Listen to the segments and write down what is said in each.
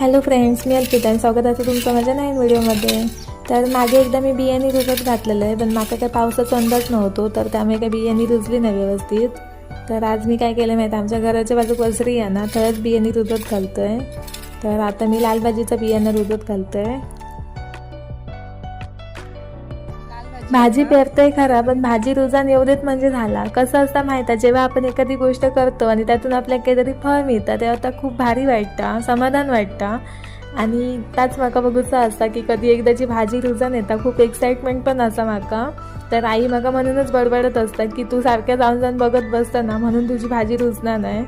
Hello friends मी अर्पिता स्वागत आहे तुमचं माझ्या नवीन व्हिडिओमध्ये. तर मागे एकदा मी बियाणी रुजत घातलेलं आहे पण माका काय पावसाचा अंदाज नव्हतो तर त्यामुळे काय बियाणी रुजली नाही व्यवस्थित. तर आज मी काय केलं माहिती आमच्या घराच्या बाजू वसरी आहे ना तरच बियाणी रुजत आहे तर आता मी लाल भाजीचं बियाणं रुजत आहे भाजी पेरतोय खरा पण भाजी रुजान एवढेच म्हणजे झाला. कसं असतं माहिती आहे जेव्हा आपण एखादी गोष्ट करतो आणि त्यातून आपल्याला काहीतरी फळ मिळतं तेव्हा आता खूप भारी वाटतं समाधान वाटतं. आणि त्याच म्हाका बघूचं असता की कधी एकदाची भाजी रुजान येता खूप एक्साइटमेंट पण असा म्हाका तर आई म्हाका म्हणूनच बडबडत असतात की तू सारख्या जाऊन जाऊन बघत बसतं ना म्हणून तुझी भाजी रुजणार नाही.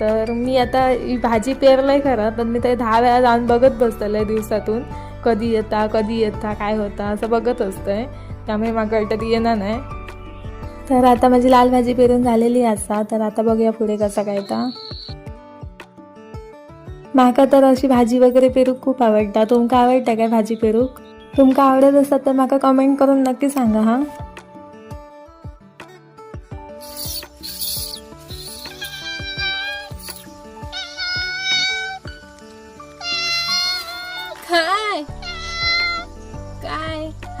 तर मी आता भाजी पेरलंय खरं पण मी ते दहा वेळा जाऊन बघत बसतलंय दिवसातून. कधी येता कधी येता काय होता असं बघत असतंय. त्यामुळे माझं वाटतं ती येणार नाही. तर आता माझी लाल भाजी पेरून झालेली असा तर आता बघूया पुढे कसं काय तर माका तर अशी भाजी वगैरे पेरूक खूप आवडता. तुमका आवडता काय भाजी पेरूक? तुमका आवडत असतात तर माका कमेंट करून नक्की सांगा हा.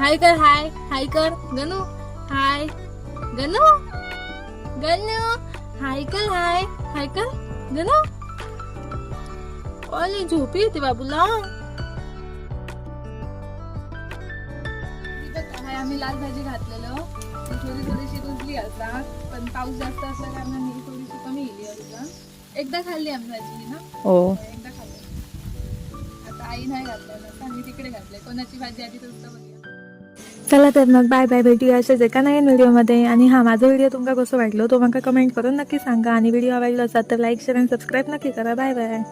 हाय कर हाय हाय कर गणू हाय गणू गणू हाय कर हाय हाय कर गणू ओली झोपी येते बाबूला हाय आम्ही लाल भाजी घातलेलं. ती थोडी थोडीशी रुजली असा पण पाऊस जास्त असल्या कारणाने थोडीशी कमी येईल असा एकदा खाल्ली आम्ही भाजी ना? हो. एकदा खाल्लं. आता आई नाही घातलं आता मी तिकडे घातलंय कोणाची भाजी आधी तर बघूया चला तर मग बाय बाय भेटूया अशाच एका नवीन व्हिडिओमध्ये आणि हा माझा व्हिडिओ तुमका कसं वाटलो तो मला कमेंट करून नक्की सांगा. आणि व्हिडिओ आवडला असा तर लाईक शेअर आणि सबस्क्राईब नक्की करा. Bye bye